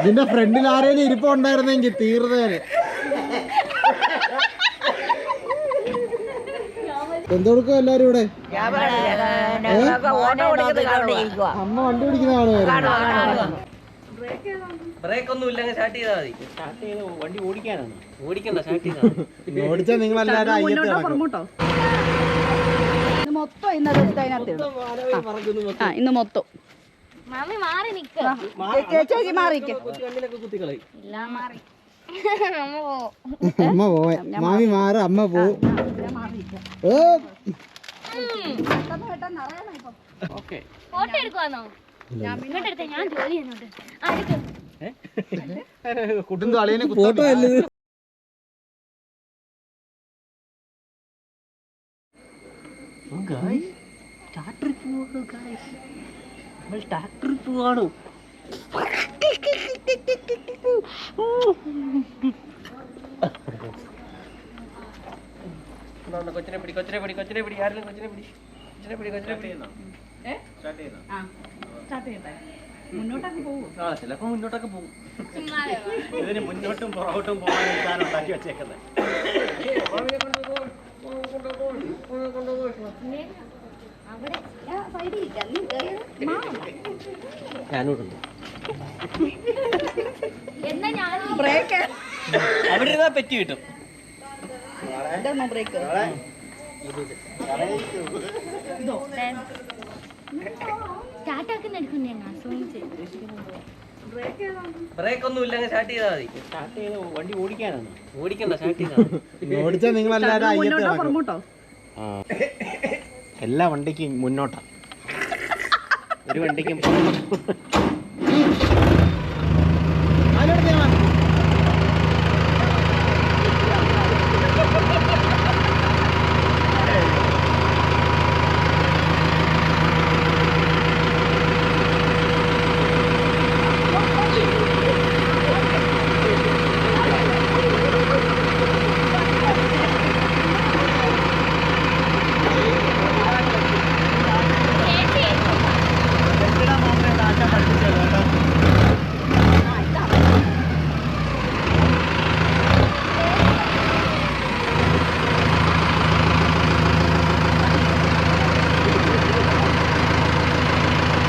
ഇതിന്റെ ഫ്രണ്ടിൽ ആരേലും ഇരിപ്പുണ്ടായിരുന്നെങ്കിൽ തീർന്നേനെ. എന്തെടുക്കും എല്ലാരും ഇവിടെ? അമ്മ വണ്ടി പിടിക്കുന്ന ആളുകാരാണ് ബ്രേക്ക് ഒന്നും ഇല്ലെങ്കിൽ സ്റ്റാർട്ട് ചെയ്താൽ മതി. സ്റ്റാർട്ട് ചെയ്ത് വണ്ടി ഓടിക്കാനാണ്. ഓടിക്കണ്ട സ്റ്റാർട്ട് ചെയ്താൽ ഓടിച്ചാൽ നിങ്ങൾ എല്ലാവരും മൊത്തം ഇന്നത് എടുത്ത് അതിനകത്ത് ഇടും. ആ ഇന്ന് മൊത്തം. മാമി മാറി നിക്ക്. ചേച്ചി മാറിക്ക്. ഇല്ല മാറി. അമ്മ പോ. അമ്മ പോവേ. മാമി മാറ അമ്മ പോവും ഏ, ഓക്കെ. ഫോട്ടോ എടുക്കുവാന്നോ? ഇങ്ങോട്ട് എടുത്തേ ഞാൻ ജോലി ചെയ്യുന്നുണ്ട്. ഫോട്ടോ ഗായ്സ് നമ്മൾ ട്രാക്ടറിൽ പോവാണോ കൊച്ചിനെ പിടി കൊച്ചിനെ പിടി കൊച്ചിനെ പിടി ആരെങ്കിലും കൊച്ചിനെ പിടി കൊച്ചിനെ പിടി കൊച്ചിനെ പിടി ആ ചിലപ്പോ മുന്നോട്ടൊക്കെ പോകും ഇതിന് മുന്നോട്ടും പുറകോട്ടും പോകാൻ സാധനം ഉണ്ടാക്കി വെച്ചേക്കുന്നത് അവിടെ ഞാൻ സൈഡിൽ ഇരിക്കാം. നീ കേറ്. ഞാനോടുണ്ട്. എന്നാ ഞാൻ ബ്രേക്ക് അവിടെ ഇരുന്നാ പെറ്റി കിട്ടും. ബ്രേക്ക് ഒന്നും ഇല്ലെങ്കിൽ സ്റ്റാർട്ട് ചെയ്താൽ മതി. സ്റ്റാർട്ട് ചെയ്ത് വണ്ടി ഓടിക്കാനാണ്. ഓടിക്കണ്ട സ്റ്റാർട്ട് ചെയ്താൽ ഓടിച്ചാൽ നിങ്ങൾ എല്ലാവരും എല്ലാ വണ്ടിക്കും മുന്നോട്ടാണ് ഒരു വണ്ടിക്കും പുറകോട്ട് അതിലോട്ട് ഞാൻ വാ. ചേച്ചി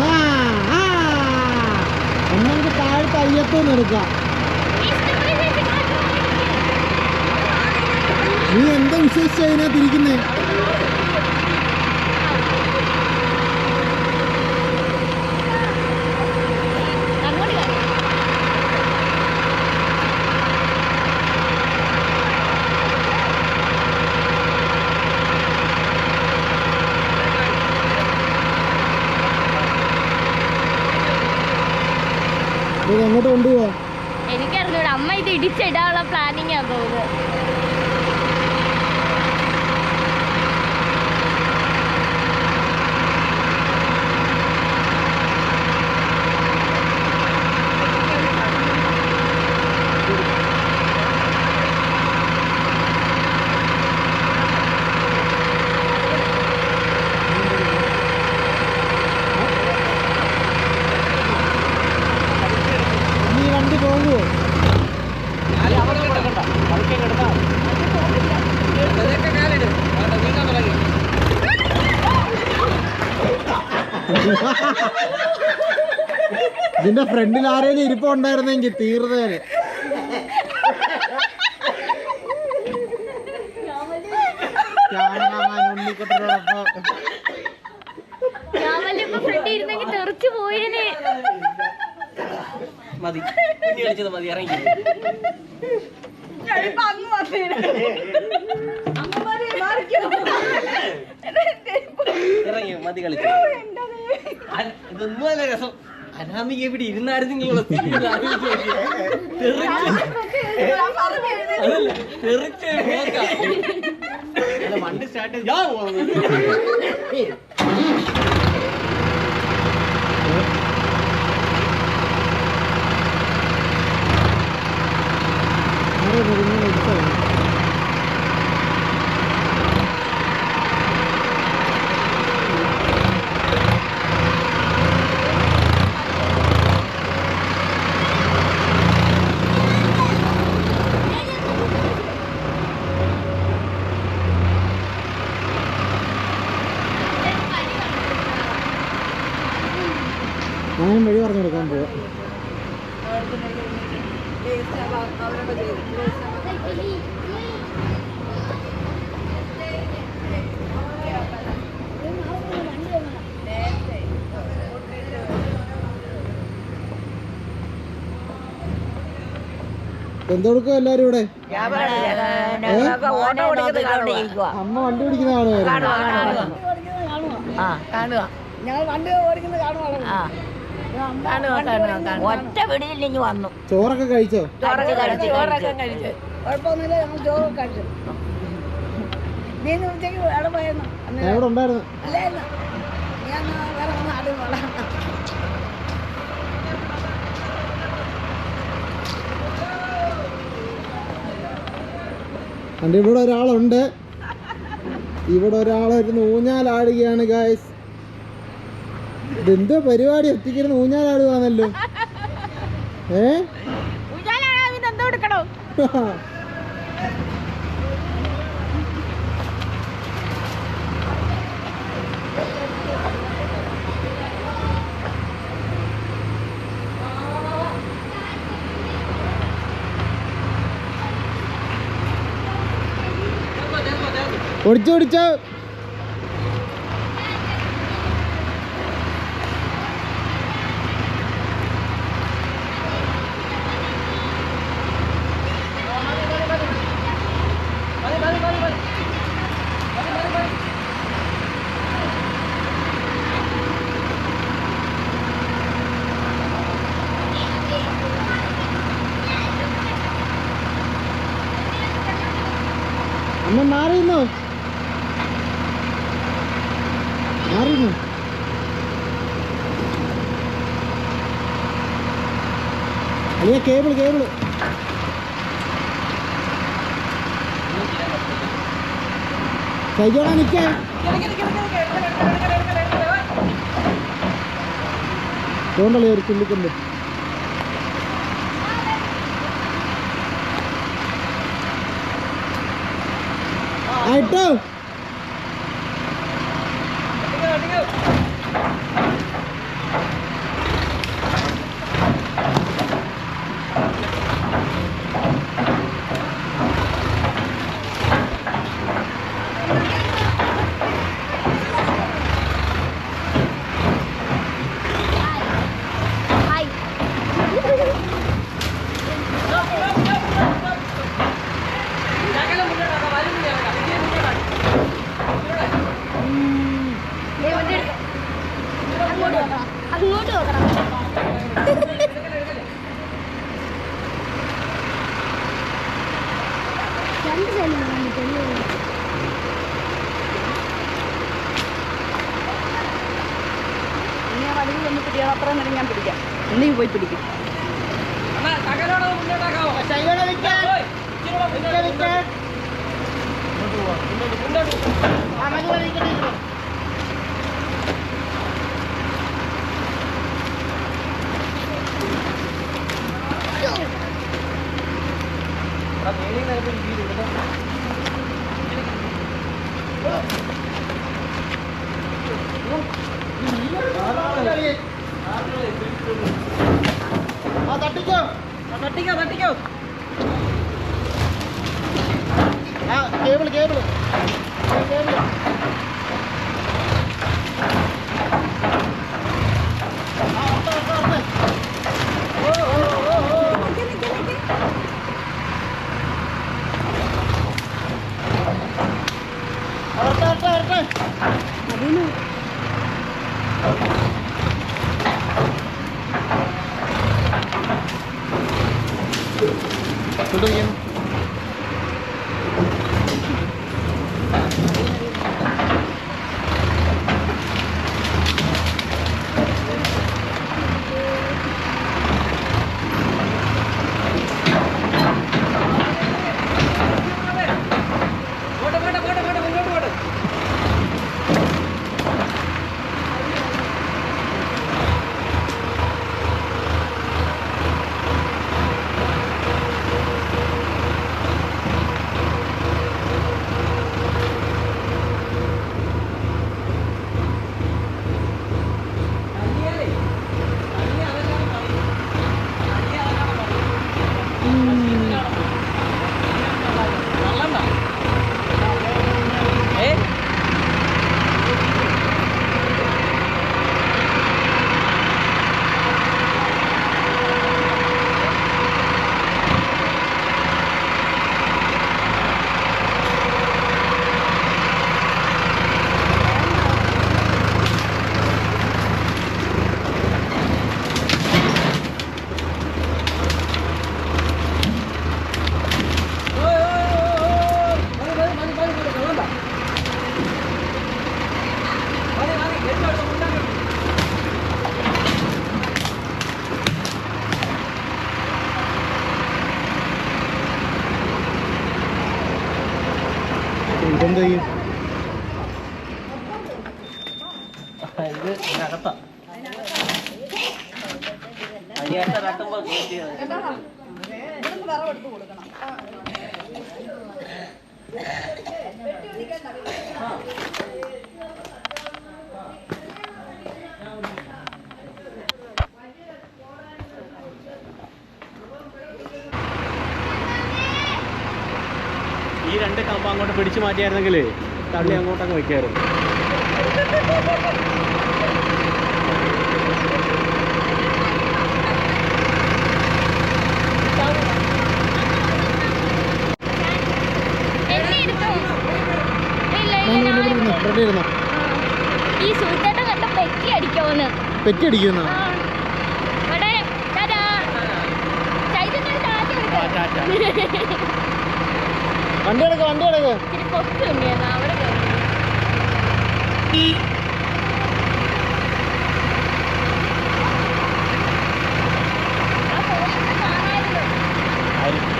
ആ, ആ. എന്നാ നമുക്ക് താഴത്തെ അയ്യത്തൊന്നും എടുക്കാം ഇഷ്ടംപോലെ ചേച്ചി കാറ്റ് നീ എന്താ വിശ്വസിച്ച് അതിനകത്ത് ഇരിക്കുന്നേ അങ്ങോട്ട് കാണാം ഇത് എങ്ങോട്ട് കൊണ്ടുപോവാ. എനിക്കറിഞ്ഞൂടെ അമ്മ ഇത് ഇടിച്ചിടാനുള്ള പ്ലാനിങ് ആ തോന്നുന്നത് നീ വണ്ടി പോകുമോ ഇതിന്റെ ഫ്രണ്ടിൽ ആരേലും ഇരിപ്പുണ്ടായിരുന്നെങ്കിൽ തീർന്നേനെ ഫ്രണ്ട് ഇരുന്നെങ്കിൽ തെറിച്ചു പോയേനെ. മതി. കുഞ്ഞി കളിച്ചത് മതി ഇറങ്ങി. ഇറങ്ങി മതി കളിച്ചു. ഇതൊന്നും അല്ല രസം. അനാമിക ഇവിടെ നോക്കിയേ. തെറിച്ച്. വണ്ടി സ്റ്റാർട്ട് ഞാൻ പോകുന്നു. で乗り物自体 എന്തെടുക്കും എല്ലാരും ഇവിടെ? അമ്മ വണ്ടി പിടിക്കുന്ന ഒറ്റ ഒറ്റ പിടിയിലിഞ്ഞ് വന്നു. ചോറൊക്കെ കഴിച്ചോ? ചോറൊക്കെ കഴിച്ചു കഴിച്ച്. കുഴപ്പമൊന്നുമില്ല ഞങ്ങൾ കഴിച്ചു. നീ ഉച്ചയ്ക്ക് ഞാൻ ഉണ്ടായിരുന്നു. അല്ലായിരുന്നു. ഞാൻ വേറെ ഒന്നും ആദ്യം എന്റെ ഇവിടെ ഒരാളുണ്ട്. ഇവിടെ ഊഞ്ഞാൽ ഊഞ്ഞാലാടുകയാണ് ഗായ്സ് ഇതെന്തോ പരിപാടി ഒറ്റയ്ക്കിരുന്ന് ഊഞ്ഞാലാടുകയാണല്ലോ. ഏ? എന്തോ എടുക്കണോ? ഓടിച്ചോ ഓടിച്ചോ അമ്മ മാറിയിരുന്നോ കേബിൾ കേബിൾ കൈജോടാ നിൽക്കേ തോണ്ടല്ലേ ഒരു ചുള്ളിക്കുണ്ട് ആയിട്ടോ അങ്ങോട്ട് നോക്കണം രണ്ട് സൈഡിൽ കണ്ടിട്ടുണ്ട് ഇനി ആ വടിയിൽ ഒന്ന് പിടിയാൽ അത്ര നേരം ഞാൻ പിടിക്കാം നീ പോയി പിടിക്കും ആ തട്ടിക്കോ തട്ടിക്കോ തട്ടിക്കോ ആ cable cable cable Tuloy yun. ഈ കമ്പ അങ്ങോട്ട് പിടിച്ചു മാറ്റിയായിരുന്നെങ്കിൽ തള്ളി അങ്ങോട്ട് അങ്ങ് വയ്ക്കായിരുന്നു ഈ സുഹൃത്തേട്ടൻ കണ്ട പെറ്റി അടിക്കോന്ന് പെറ്റി അടിക്കുന്ന ആ. ഇവിടെ ടാറ്റാ. ചൈതന്യ. വണ്ടി എടുക്ക വണ്ടി എടുക്ക.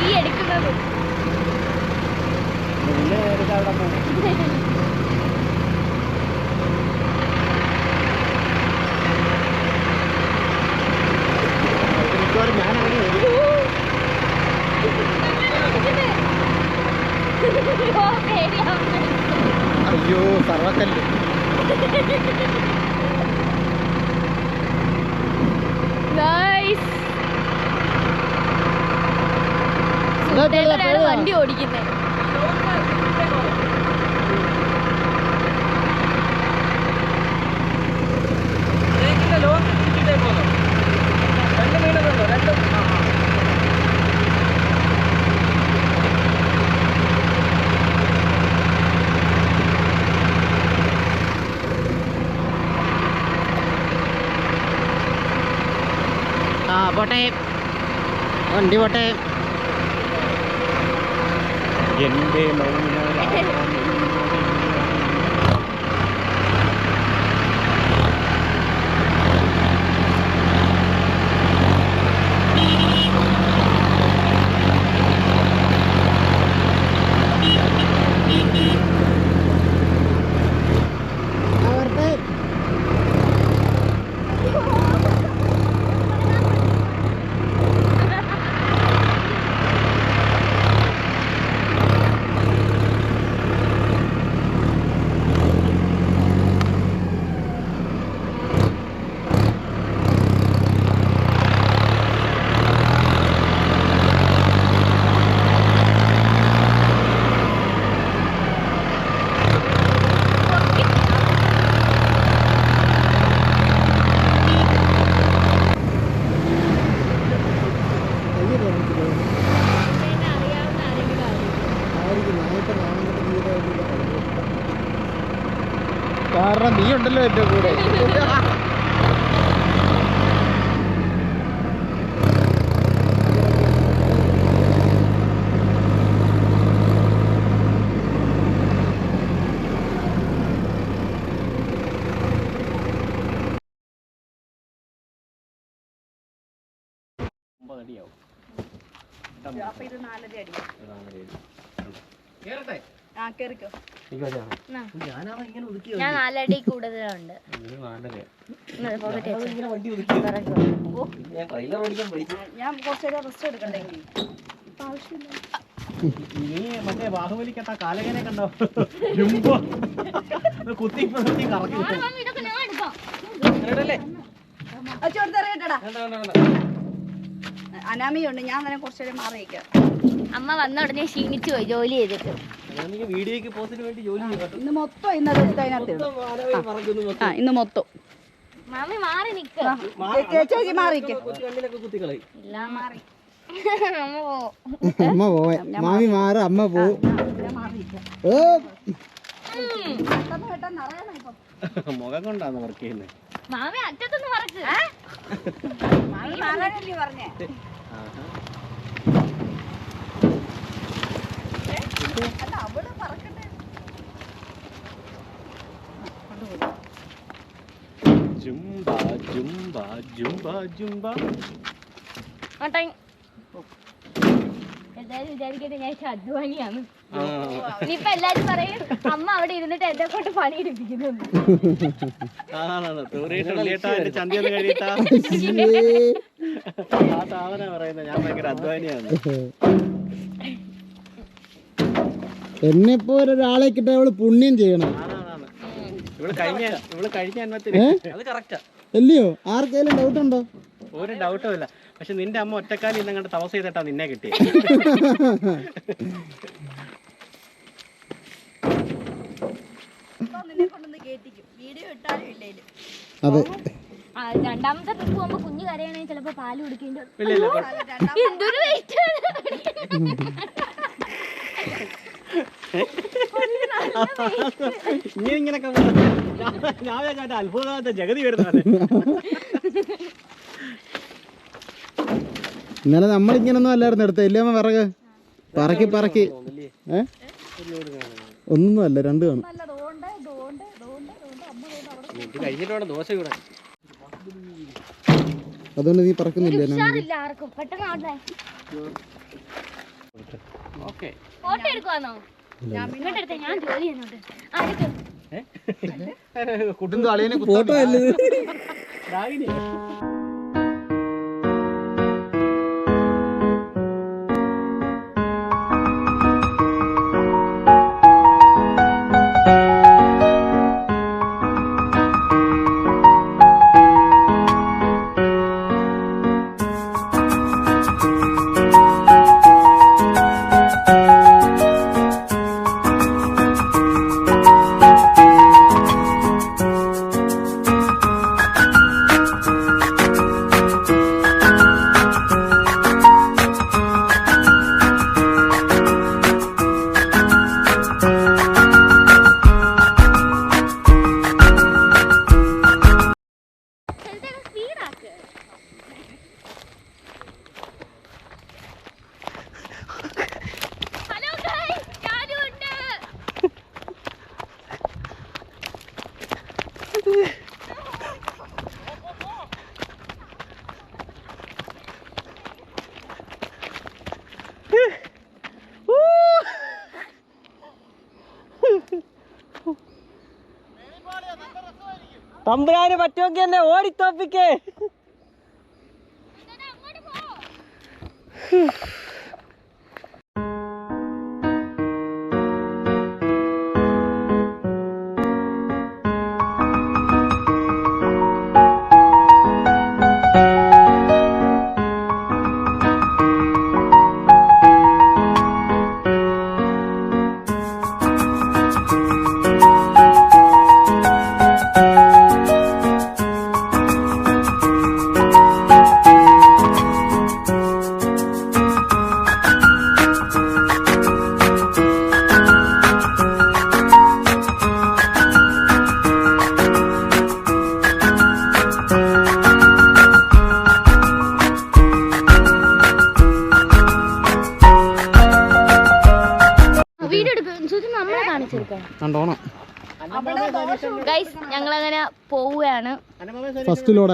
ഈ എടുക്കുന്നത്. പിന്നെ എടുക്കാൻ അവിടെ പോകും സുഹൃത്തേട്ടനാണ് വണ്ടി ഓടിക്കുന്നത്. ആ പോട്ടെ. വണ്ടി പോട്ടെ. എന്റെ മൗനരാഗം. ആ, ഉണ്ടല്ലോ എന്റെ കൂടെ. ഒമ്പത് അടിയാവും അപ്പൊ ഇത് നാലര അടി കേറട്ടെ? ഞാൻ നാലടി കൂടുതലുണ്ട്. ഞാൻ റെസ്റ്റ് എടുക്കണ്ടേ? ഇനി? നീ മറ്റേ ബാഹുബലിക്കട്ട കാലകനെ കണ്ടോ? ജുംബോ. കുത്തി കുത്തി കറക്കി അനാമിയുണ്ട് ഞാൻ തന്നെ കുറച്ചേരം അമ്മ വന്ന ഉടനെ ക്ഷീണിച്ചു പോയി ജോലി ചെയ്തിട്ട്. പോസ്റ്റിന് വേണ്ടി ജോലി ഇന്ന് മൊത്തം അതിനകത്ത്. ആ ഇന്ന് മൊത്തം. മമ്മി മാറി നിക്ക്. ചേച്ചി മാറിക്ക് ഇല്ല മാറി അമ്മ പോ. അമ്മ പോവേ. മാമി മാറും അമ്മ പോവും. മുഖം കൊണ്ടാണ് വർക്ക് ചെയ്യുന്നത് മാമി മാറാനല്ലേ പറഞ്ഞേ അല്ല അവിടെ പറക്കട്ടെ ജുംബ ജുംബ ജുംബ ജുംബ. ആട്ടെ എല്ലാരും വിചാരിക്കട്ടെ ഞാൻ ഇച്ചിരി അധ്വാനിയാണ്. ഇനിയിപ്പൊ എല്ലാരും പറയും അമ്മ അവിടെ ഇരുന്നിട്ട് എന്നെ കൊണ്ട് ആ സാധന പറയുന്നത് ഞാൻ ഭയങ്കര അധ്വാനിയാണ്. എന്നെ പോലെ ഒരാളെ കിട്ടാൻ അവൾ പുണ്യം ചെയ്യണം. അല്ലയോ? ആർക്കെങ്കിലും ഡൗട്ട് ഉണ്ടോ? ഒരു ഡൗട്ടും ഇല്ല. പക്ഷെ നിന്റെ അമ്മ ഒറ്റക്കാലി ഇന്നങ്ങോട്ട് തപസ് ചെയ്തിട്ടാ നിന്നെ കിട്ടിയത് നിന്നെ കൊണ്ടൊന്ന് കേട്ടിക്കും വീഡിയോ ഇട്ടാലും അതെ. ആ, രണ്ടാമത്തെ ട്രിപ്പ് പോകുമ്പോ കുഞ്ഞു കരയണേ ചിലപ്പോ പാൽ കുടിക്കേണ്ടി ഇല്ല ഇല്ല എന്തൊരു വെയിറ്റ് ഇങ്ങനെ ഇങ്ങനൊക്കെ ഞാൻ- ഞാൻ വിചാരിച്ചു അത്ഭുതമായിട്ട് ജഗതി വരുന്നത് ഇന്നലെ നമ്മളിങ്ങനൊന്നും അല്ലായിരുന്നു. എടുത്തത് ഇല്ലേ അമ്മ വിറക്? പറക്കി പറക്കി. ഏ? ഒന്നും അല്ല രണ്ട് കാണും. ഇത് കഴിഞ്ഞിട്ട് വേണം ദോശ കൂടെ അതുകൊണ്ട് നീ പറക്കുന്നില്ല ഓക്കെ. ഫോട്ടോ എടുക്കുവാന്നോ? ആ എടുക്ക്. ഫോട്ടോ അല്ലേ തമ്പുരാന് പറ്റുമെങ്കിൽ എന്നെ ഓടിത്തോപ്പിക്കേ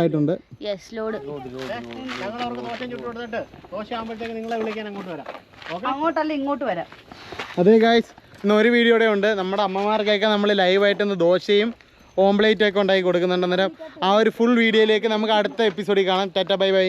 ആയിട്ടുണ്ട് യെസ് ലോഡ് ഞങ്ങൾ അവർക്ക് ദോശ ചുട്ടു കൊടുത്തിട്ട് ദോശ ആകുമ്പോഴത്തേക്ക് നിങ്ങളെ വിളിക്കാൻ അങ്ങോട്ട് വരാം. ഓക്കെ അങ്ങോട്ടല്ല ഇങ്ങോട്ട് വരാം. അതെ ഗായ്സ് ഇന്ന് ഒരു വീഡിയോടെ ഉണ്ട്. നമ്മുടെ അമ്മമാർക്കൊക്കെ നമ്മൾ ലൈവായിട്ട് ഇന്ന് ദോശയും ഓംപ്ലേറ്റും ഒക്കെ ഉണ്ടാക്കി കൊടുക്കുന്നുണ്ട് അന്നേരം ആ ഒരു ഫുൾ വീഡിയോയിലേക്ക് നമുക്ക് അടുത്ത എപ്പിസോഡിൽ കാണാം. Tata bye bye